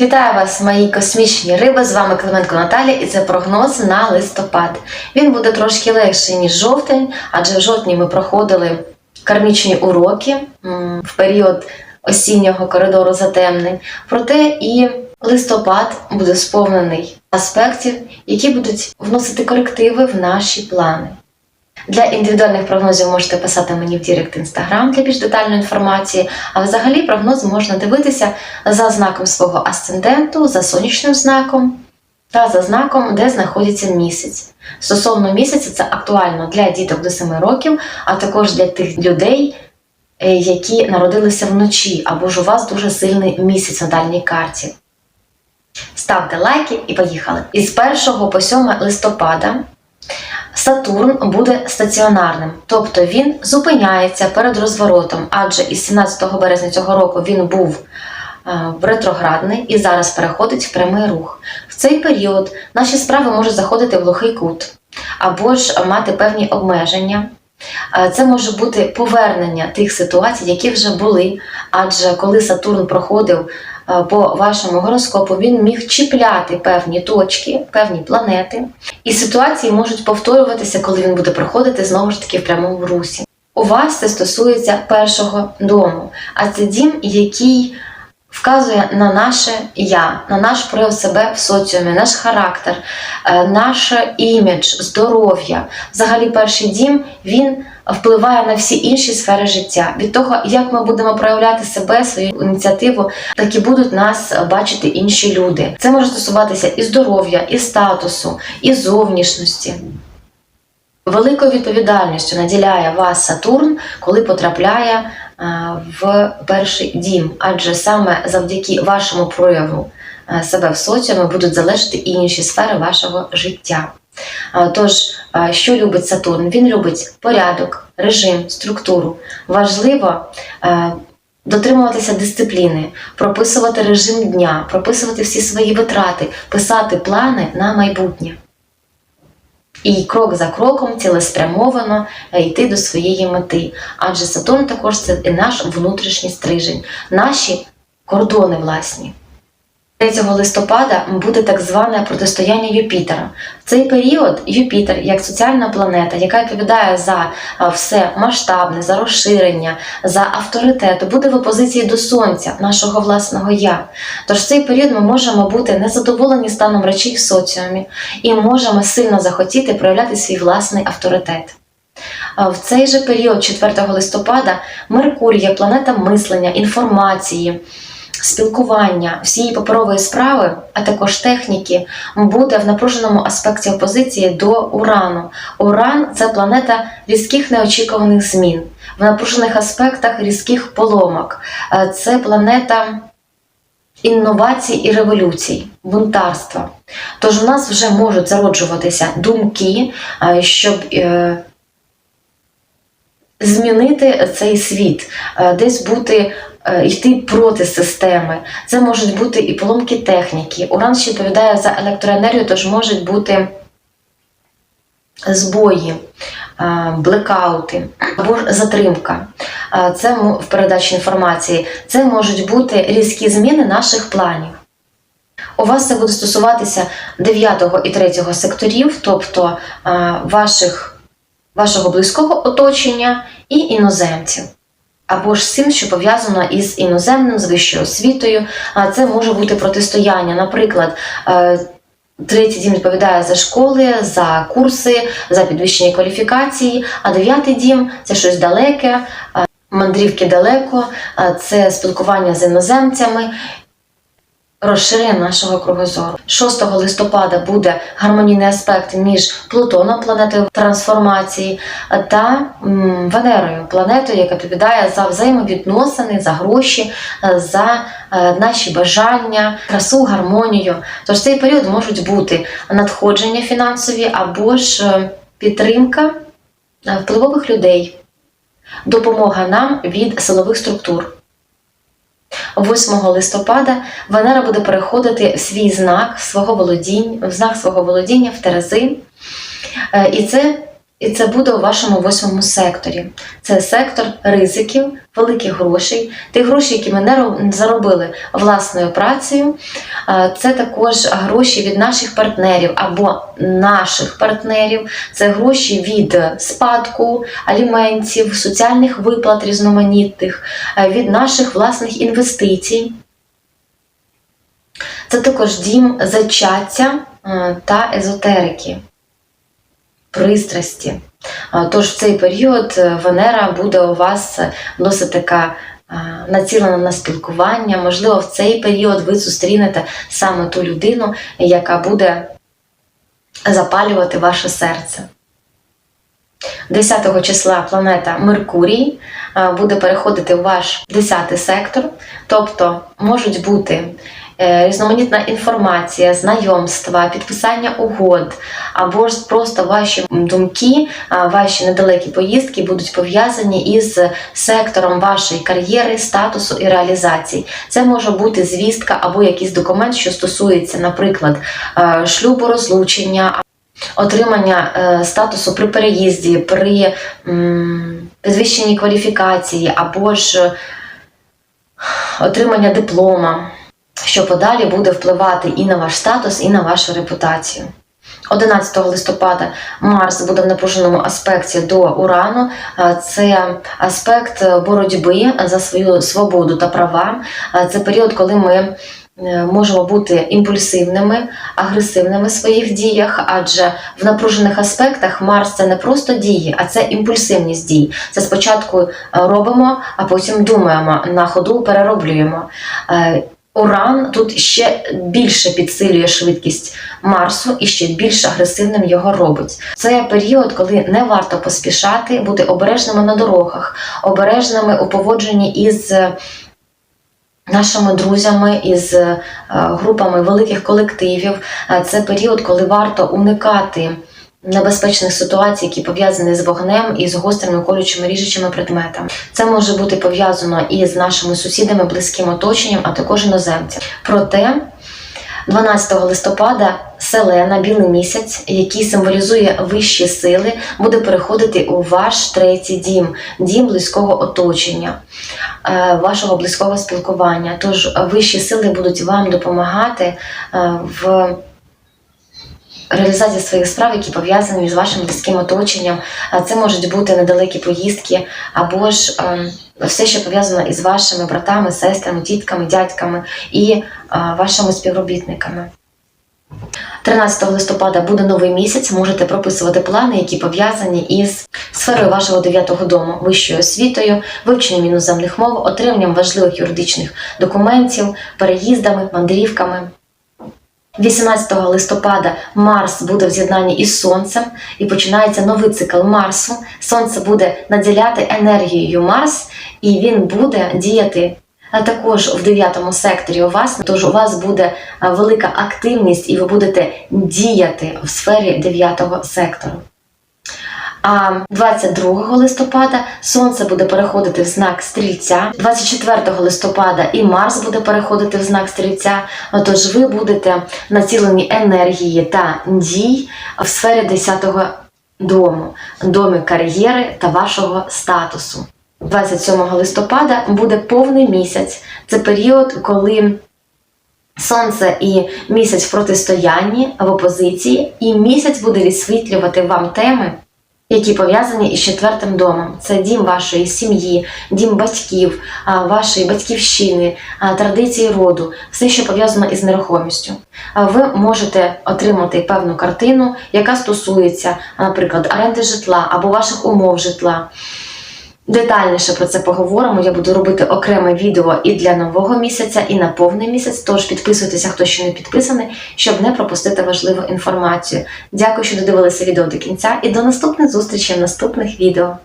Вітаю вас, мої космічні риби! З вами Клименко Наталя і це прогноз на листопад. Він буде трошки легший, ніж жовтень, адже в жовтні ми проходили кармічні уроки в період осіннього коридору затемнень. Проте і листопад буде сповнений аспектів, які будуть вносити корективи в наші плани. Для індивідуальних прогнозів можете писати мені в Дірект Інстаграм для більш детальної інформації. А взагалі прогноз можна дивитися за знаком свого асценденту, за сонячним знаком та за знаком, де знаходиться місяць. Стосовно місяця, це актуально для діток до 7 років, а також для тих людей, е, які народилися вночі, або ж у вас дуже сильний місяць на дальній карті. Ставте лайки і поїхали. Із 1 по 7 листопада Сатурн буде стаціонарним, тобто він зупиняється перед розворотом, адже із 17 березня цього року він був е, ретроградний і зараз переходить в прямий рух. В цей період наші справи можуть заходити в глухий кут або ж мати певні обмеження. Е, Це може бути повернення тих ситуацій, які вже були. Адже коли Сатурн проходив по вашому гороскопу, він міг чіпляти певні точки, певні планети, і ситуації можуть повторюватися, коли він буде проходити знову ж таки в прямому русі. У вас це стосується першого дому, а це дім, який вказує на наше я, на наш прояв себе в соціумі, наш характер, е, наш імідж, здоров'я. Взагалі, перший дім він впливає на всі інші сфери життя. Від того, як ми будемо проявляти себе, свою ініціативу, так і будуть нас бачити інші люди. Це може стосуватися і здоров'я, і статусу, і зовнішності. Великою відповідальністю наділяє вас Сатурн, коли потрапляє е, в перший дім, адже саме завдяки вашому прояву е, себе в соціумі будуть залежати і інші сфери вашого життя. Тож, що любить Сатурн? Він любить порядок, режим, структуру. Важливо дотримуватися дисципліни, прописувати режим дня, прописувати всі свої витрати, писати плани на майбутнє. І крок за кроком цілеспрямовано е, йти до своєї мети. Адже Сатурн також це наш внутрішній стрижень, наші кордони власні. 3 листопада буде так зване протистояння Юпітера. В цей період Юпітер, як соціальна планета, яка відповідає за все масштабне, за розширення, за авторитет, буде в опозиції до сонця, нашого власного я. Тож в цей період ми можемо бути незадоволені станом речей в соціумі і можемо сильно захотіти проявляти свій власний авторитет. В цей же період, 4 листопада, Меркурій як планета мислення, інформації, спілкування, всієї паперової справи, а також техніки, буде в напруженому аспекті опозиції до Урану. Уран це планета різких неочікуваних змін, в напружених аспектах різких поломок. Е, Це планета. Інновацій і революцій, бунтарства. Тож у нас вже можуть зароджуватися думки, е, щоб е, змінити цей світ, десь бути. Е, Йти проти системи. Це можуть бути і поломки техніки. Уран ще відповідає за електроенергію, тож можуть бути збої, е, блекаути або затримка. Е, Це в передачі інформації. Це можуть бути різкі зміни наших планів. У вас це буде стосуватися 9 і 3 секторів, тобто ваших, вашого близького оточення і іноземців. Або ж всім, що пов'язано із іноземним, з вищою освітою. А це може бути протистояння. Наприклад, е, третій дім відповідає за школи, за курси, за підвищення кваліфікації, а дев'ятий дім це щось далеке, е, мандрівки далеко, е, це спілкування з іноземцями. Розширення нашого кругозору. 6 листопада буде гармонійний аспект між Плутоном, планетою трансформації, та Венерою, планетою, яка відповідає за взаємовідносини, за гроші, за е, наші бажання, красу, гармонію. Тож цей період можуть бути надходження фінансові або ж е, підтримка е, впливових людей, допомога нам від силових структур. 8 листопада Венера буде переходити в свій знак свого володіння, в знак свого володіння в Терези. Е, І це І це буде у вашому восьмому секторі. Це сектор ризиків, великих грошей, тих грошей, які ми не заробили власною працею. Це також гроші від наших партнерів або наших партнерів. Це гроші від спадку, аліментів, соціальних виплат різноманітних, від наших власних інвестицій. Це також дім зачаття та езотерики, пристрасті. Тож в цей період е, Венера буде у вас е, досить така е, націлена на спілкування. Можливо, в цей період ви зустрінете саме ту людину, яка буде запалювати ваше серце. 10 числа планета Меркурій буде переходити в ваш 10 сектор, тобто можуть бути різноманітна інформація, знайомства, підписання угод, або ж просто ваші думки, ваші недалекі поїздки будуть пов'язані із сектором вашої кар'єри, статусу і реалізації. Це може бути звістка або якийсь документ, що стосується, наприклад, е, шлюбу, розлучення, отримання е, статусу при переїзді, при підвищенні кваліфікації, або ж е, отримання диплома, що подалі буде впливати і на ваш статус, і на вашу репутацію. 11 листопада Марс буде в напруженому аспекті до Урану. Е, Це аспект боротьби за свою свободу та права. Е, Це період, коли ми е, можемо бути імпульсивними, агресивними в своїх діях, адже в напружених аспектах Марс це не просто дії, а це імпульсивність дій. Це спочатку е, робимо, а потім думаємо, на ходу перероблюємо. Уран тут ще більше підсилює швидкість Марсу і ще більш агресивним його робить. Це період, коли не варто поспішати, бути обережними на дорогах, обережними у поводженні із е, нашими друзями, із е, групами великих колективів. Е, Це період, коли варто уникати небезпечних ситуацій, які пов'язані з вогнем і з гострими колючими ріжучими предметами. Це може бути пов'язано і з нашими сусідами, близьким оточенням, а також іноземцями. Проте 12 листопада Селена, білий місяць, який символізує вищі сили, буде переходити у ваш третій дім, дім близького оточення, е, вашого близького спілкування. Тож вищі сили будуть вам допомагати е, в реалізації своїх справ, які пов'язані з вашим близьким оточенням. Це можуть бути недалекі поїздки, або ж ем, все, що пов'язано із вашими братами, сестрами, тітками, дядьками і е, вашими співробітниками. 13 листопада буде новий місяць. Можете прописувати плани, які пов'язані із сферою вашого дев'ятого дому, вищою освітою, вивченням іноземних мов, отриманням важливих юридичних документів, переїздами, мандрівками. 18 листопада Марс буде в з'єднанні із Сонцем і починається новий цикл Марсу. Сонце буде наділяти енергією Марс, і він буде діяти також в 9 секторі у вас. Тож у вас буде велика активність, і ви будете діяти в сфері 9 сектору. А 22 листопада Сонце буде переходити в знак стрільця. 24 листопада і Марс буде переходити в знак стрільця. Тож ви будете націлені енергії та дій в сфері 10-го дому, домі кар'єри та вашого статусу. 27 листопада буде повний місяць. Це період, коли Сонце і місяць в протистоянні в опозиції, і місяць буде відсвітлювати вам теми які пов'язані із четвертим домом. Це дім вашої сім'ї, дім батьків, вашої батьківщини, традиції роду, все, що пов'язано із нерухомістю. Ви можете отримати певну картину, яка стосується, наприклад, оренди житла або ваших умов житла. Детальніше про це поговоримо. Я буду робити окреме відео і для нового місяця, і на повний місяць. Тож підписуйтеся, хто ще не підписаний, щоб не пропустити важливу інформацію. Дякую, що додивилися відео до кінця, і до наступних зустрічей в наступних відео.